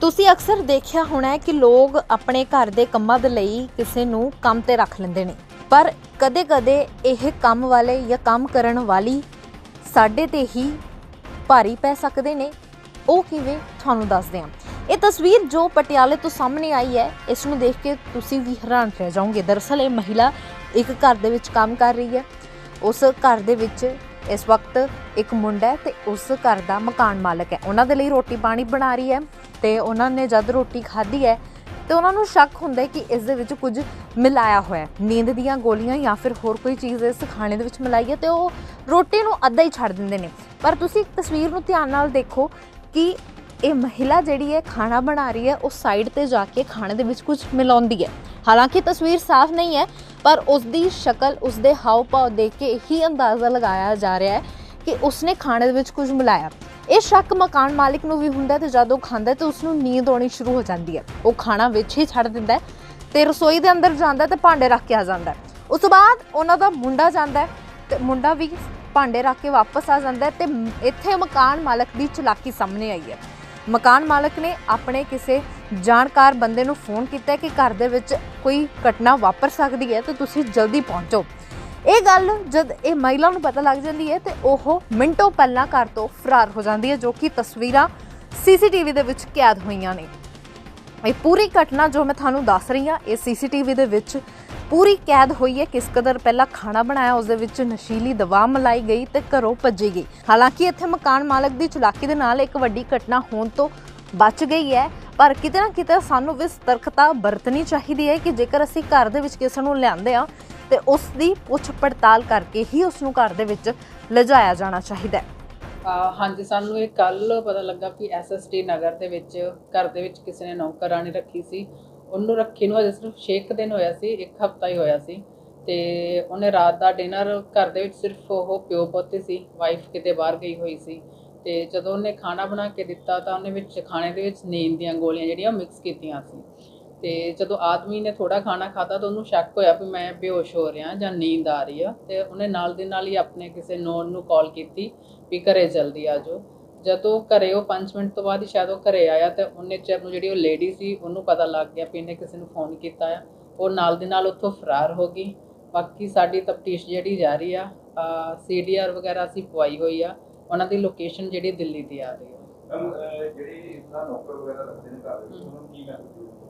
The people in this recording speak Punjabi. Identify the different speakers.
Speaker 1: ਤੁਸੀਂ ਅਕਸਰ ਦੇਖਿਆ ਹੋਣਾ ਹੈ ਕਿ ਲੋਕ ਆਪਣੇ ਘਰ ਦੇ ਕੰਮਾਂ ਦੇ ਲਈ ਕਿਸੇ ਨੂੰ ਕੰਮ ਤੇ ਰੱਖ ਲੈਂਦੇ ਨੇ। ਪਰ ਕਦੇ-ਕਦੇ ਇਹ ਕੰਮ ਵਾਲੇ ਜਾਂ ਕੰਮ ਕਰਨ ਵਾਲੀ ਸਾਡੇ ਤੇ ਹੀ ਭਾਰੀ ਪੈ ਸਕਦੇ ਨੇ। ਉਹ ਕਿਵੇਂ? ਤੁਹਾਨੂੰ ਦੱਸਦੇ ਹਾਂ। ਇਹ ਤਸਵੀਰ ਜੋ ਪਟਿਆਲੇ ਤੋਂ ਸਾਹਮਣੇ ਆਈ ਹੈ, ਇਸ ਨੂੰ ਦੇਖ ਕੇ ਤੁਸੀਂ ਵੀ ਹੈਰਾਨ ਰਹਿ ਜਾਓਗੇ। ਦਰਅਸਲ ਇਹ ਮਹਿਲਾ ਇੱਕ ਘਰ ਦੇ ਵਿੱਚ ਕੰਮ ਕਰ ਰਹੀ ਹੈ। ਉਸ ਘਰ ਦੇ ਵਿੱਚ ਇਸ ਵਕਤ ਇੱਕ ਮੁੰਡਾ ਹੈ ਤੇ ਉਸ ਘਰ ਦਾ ਮਕਾਨ ਮਾਲਕ ਹੈ। ਉਹਨਾਂ ਦੇ ਲਈ ਰੋਟੀ ਪਾਣੀ ਬਣਾ ਰਹੀ ਹੈ। ਤੇ ਉਹਨਾਂ ਨੇ ਜਦ ਰੋਟੀ ਖਾਧੀ ਹੈ ਤੇ ਉਹਨਾਂ ਨੂੰ ਸ਼ੱਕ ਹੁੰਦਾ ਹੈ ਕਿ ਇਸ ਦੇ ਵਿੱਚ ਕੁਝ ਮਿਲਾਇਆ ਹੋਇਆ ਹੈ। ਨੀਂਦ ਦੀਆਂ ਗੋਲੀਆਂ ਜਾਂ ਫਿਰ ਹੋਰ ਕੋਈ ਚੀਜ਼ ਇਸ ਖਾਣੇ ਦੇ ਵਿੱਚ ਮਿਲਾਈ ਹੈ ਤੇ ਉਹ ਰੋਟੀ ਨੂੰ ਅੱਧਾ ਹੀ ਛੱਡ ਦਿੰਦੇ ਨੇ। ਪਰ ਤੁਸੀਂ ਤਸਵੀਰ ਨੂੰ ਧਿਆਨ ਨਾਲ ਦੇਖੋ ਕਿ ਇਹ ਮਹਿਲਾ ਜਿਹੜੀ ਹੈ ਖਾਣਾ ਬਣਾ ਰਹੀ ਹੈ, ਉਹ ਸਾਈਡ ਤੇ ਜਾ ਕੇ ਖਾਣੇ ਦੇ ਵਿੱਚ ਕੁਝ ਮਿਲਾਉਂਦੀ ਹੈ। ਹਾਲਾਂਕਿ ਤਸਵੀਰ ਸਾਫ਼ ਨਹੀਂ ਹੈ, ਪਰ ਉਸ ਦੀ ਸ਼ਕਲ ਉਸ ਦੇ ਹਾਵ ਭਾਵ ਦੇਖ ਕੇ ਇਹੀ ਅੰਦਾਜ਼ਾ ਲਗਾਇਆ ਜਾ ਰਿਹਾ ਹੈ ਕਿ ਉਸਨੇ ਖਾਣੇ ਦੇ ਵਿੱਚ ਕੁਝ ਮਿਲਾਇਆ। ਇਹ ਸ਼ੱਕ ਮਕਾਨ ਮਾਲਕ ਨੂੰ ਵੀ ਹੁੰਦਾ ਹੈ ਤੇ ਜਦ ਉਹ ਖਾਂਦਾ ਹੈ ਤੇ ਉਸ ਨੂੰ ਨੀਂਦ ਆਉਣੀ ਸ਼ੁਰੂ ਹੋ ਜਾਂਦੀ ਹੈ। ਉਹ ਖਾਣਾ ਵਿੱਚ ਹੀ ਛੱਡ ਦਿੰਦਾ ਹੈ ਤੇ ਰਸੋਈ ਦੇ ਅੰਦਰ ਜਾਂਦਾ ਹੈ ਤੇ ਭਾਂਡੇ ਰੱਖ ਕੇ ਆ ਜਾਂਦਾ ਉਸ ਤੋਂ ਬਾਅਦ ਉਹਨਾਂ ਦਾ ਮੁੰਡਾ ਜਾਂਦਾ ਹੈ ਤੇ ਮੁੰਡਾ ਵੀ ਭਾਂਡੇ ਰੱਖ ਕੇ ਵਾਪਸ ਆ ਜਾਂਦਾ ਹੈ ਤੇ ਇੱਥੇ ਮਕਾਨ ਮਾਲਕ ਦੀ ਚਲਾਕੀ ਸਾਹਮਣੇ ਆਈ ਹੈ। ਮਕਾਨ ਮਾਲਕ ਨੇ ਆਪਣੇ ਕਿਸੇ ਜਾਣਕਾਰ ਬੰਦੇ ਨੂੰ ਫੋਨ ਕੀਤਾ ਕਿ ਘਰ ਦੇ ਵਿੱਚ ਕੋਈ ਘਟਨਾ ਵਾਪਰ ਸਕਦੀ ਹੈ ਤੇ ਤੁਸੀਂ ਜਲਦੀ ਪਹੁੰਚੋ। ਇਹ ਗੱਲ ਜਦ ਇਹ ਮਹਿਲਾ ਨੂੰ ਪਤਾ ਲੱਗ ਜਾਂਦੀ ਹੈ ਤੇ ਉਹ ਮਿੰਟੋ ਪਹਿਲਾਂ ਘਰ ਤੋਂ ਫਰਾਰ ਹੋ ਜਾਂਦੀ ਹੈ, ਜੋ ਕਿ ਤਸਵੀਰਾਂ ਸੀਸੀਟੀਵੀ ਦੇ ਵਿੱਚ ਕੈਦ ਹੋਈਆਂ ਨੇ। ਇਹ ਪੂਰੀ ਘਟਨਾ ਜੋ ਮੈਂ ਤੁਹਾਨੂੰ ਦੱਸ ਰਹੀ ਹਾਂ, ਇਹ ਸੀਸੀਟੀਵੀ ਦੇ ਵਿੱਚ ਪੂਰੀ ਕੈਦ ਹੋਈ ਹੈ। ਕਿਸ ਕਦਰ ਪਹਿਲਾਂ ਖਾਣਾ ਬਣਾਇਆ, ਉਸ ਦੇ ਵਿੱਚ ਨਸ਼ੀਲੀ ਦਵਾ ਮਲਾਈ ਗਈ ਤੇ ਘਰੋਂ ਭੱਜੀ ਗਈ। ਹਾਲਾਂਕਿ ਇੱਥੇ ਮਕਾਨ ਮਾਲਕ ਦੀ ਚਲਾਕੀ ਦੇ ਨਾਲ ਇੱਕ ਵੱਡੀ ਘਟਨਾ ਹੋਣ ਤੋਂ ਬਚ ਗਈ ਹੈ, ਪਰ ਕਿਤੇ ਨਾ ਕਿਤੇ ਸਾਨੂੰ ਵੀ ਸਤਰਕਤਾ ਵਰਤਣੀ ਚਾਹੀਦੀ ਹੈ ਕਿ ਜੇਕਰ ਅਸੀਂ ਘਰ ਦੇ ਵਿੱਚ ਕਿਸੇ ਨੂੰ ਲਿਆਂਦੇ ਆ ਤੇ ਉਸ ਦੀ ਪੁੱਛ ਪੜਤਾਲ ਕਰਕੇ ਹੀ ਉਸ ਨੂੰ ਘਰ ਦੇ ਵਿੱਚ ਲਿਜਾਇਆ ਜਾਣਾ ਚਾਹੀਦਾ ਹੈ।
Speaker 2: ਹਾਂਜੀ, ਸਾਨੂੰ ਇਹ ਕੱਲ ਪਤਾ ਲੱਗਾ ਕਿ ਐਸਐਸਟੀ ਨਗਰ ਦੇ ਵਿੱਚ ਘਰ ਦੇ ਵਿੱਚ ਕਿਸੇ ਨੇ ਨੌਕਰਾਨੀ ਰੱਖੀ ਸੀ। ਉਹਨੂੰ ਰੱਖੀ ਨੂੰ ਅਜੇ ਸਿਰਫ 6 ਦਿਨ ਹੋਇਆ ਸੀ, ਇੱਕ ਹਫਤਾ ਹੀ ਹੋਇਆ ਸੀ। ਤੇ ਉਹਨੇ ਰਾਤ ਦਾ ਡਿਨਰ ਘਰ ਦੇ ਵਿੱਚ ਸਿਰਫ ਉਹ ਪਿਓ ਪੋਤੇ ਸੀ, ਵਾਈਫ ਕਿਤੇ ਬਾਹਰ ਗਈ ਹੋਈ ਸੀ। ਤੇ ਜਦੋਂ ਉਹਨੇ ਖਾਣਾ ਬਣਾ ਕੇ ਦਿੱਤਾ ਤਾਂ ਉਹਨੇ ਵਿੱਚ ਖਾਣੇ ਦੇ ਵਿੱਚ ਨੀਂਦ ਦੀਆਂ ਗੋਲੀਆਂ ਜਿਹੜੀਆਂ ਮਿਕਸ ਕੀਤੀਆਂ ਸੀ। ਤੇ ਜਦੋਂ ਆਦਮੀ ਨੇ ਥੋੜਾ ਖਾਣਾ ਖਾਦਾ ਤਾਂ ਉਹਨੂੰ ਸ਼ੱਕ ਹੋਇਆ ਵੀ ਮੈਂ ਬੇਹੋਸ਼ ਹੋ ਰਿਹਾ ਜਾਂ ਨੀਂਦ ਆ ਰਹੀ ਆ। ਤੇ ਉਹਨੇ ਨਾਲ ਦੇ ਨਾਲ ਹੀ ਆਪਣੇ ਕਿਸੇ ਨੋਨ ਨੂੰ ਕਾਲ ਕੀਤੀ ਵੀ ਘਰੇ ਜਲਦੀ ਆ ਜਾਓ। ਜਦੋਂ ਘਰੇ ਉਹ 5 ਮਿੰਟ ਤੋਂ ਬਾਅਦ ਹੀ ਸ਼ਾਇਦ ਉਹ ਘਰੇ ਆਇਆ ਤੇ ਉਹਨੇ ਚਿਰ ਨੂੰ ਜਿਹੜੀ ਉਹ ਲੇਡੀ ਸੀ ਉਹਨੂੰ ਪਤਾ ਲੱਗ ਗਿਆ ਵੀ ਇਹਨੇ ਕਿਸੇ ਨੂੰ ਫੋਨ ਕੀਤਾ ਆ। ਉਹ ਨਾਲ ਦੇ ਨਾਲ ਉੱਥੋਂ ਫਰਾਰ ਹੋ ਗਈ। ਬਾਕੀ ਸਾਡੀ ਤਫਤੀਸ਼ ਜਿਹੜੀ ਜਾਰੀ ਆ ਸੀਡੀਆਰ ਵਗੈਰਾ ਅਸੀਂ ਪਵਾਈ ਹੋਈ ਆ। ਉਹਨਾਂ ਦੀ ਲੋਕੇਸ਼ਨ ਜਿਹੜੀ ਦਿੱਲੀ ਦੀ ਆ ਰਹੀ ਆ।
Speaker 3: ਜਿਹੜੀ ਇਸਦਾ ਨੌਕਰ ਵਗੈਰਾ ਰੱਖਦੇ ਨੇ ਘਰ ਵਿੱਚ ਉਹਨਾਂ ਨੂੰ ਕੀ
Speaker 2: ਅਹ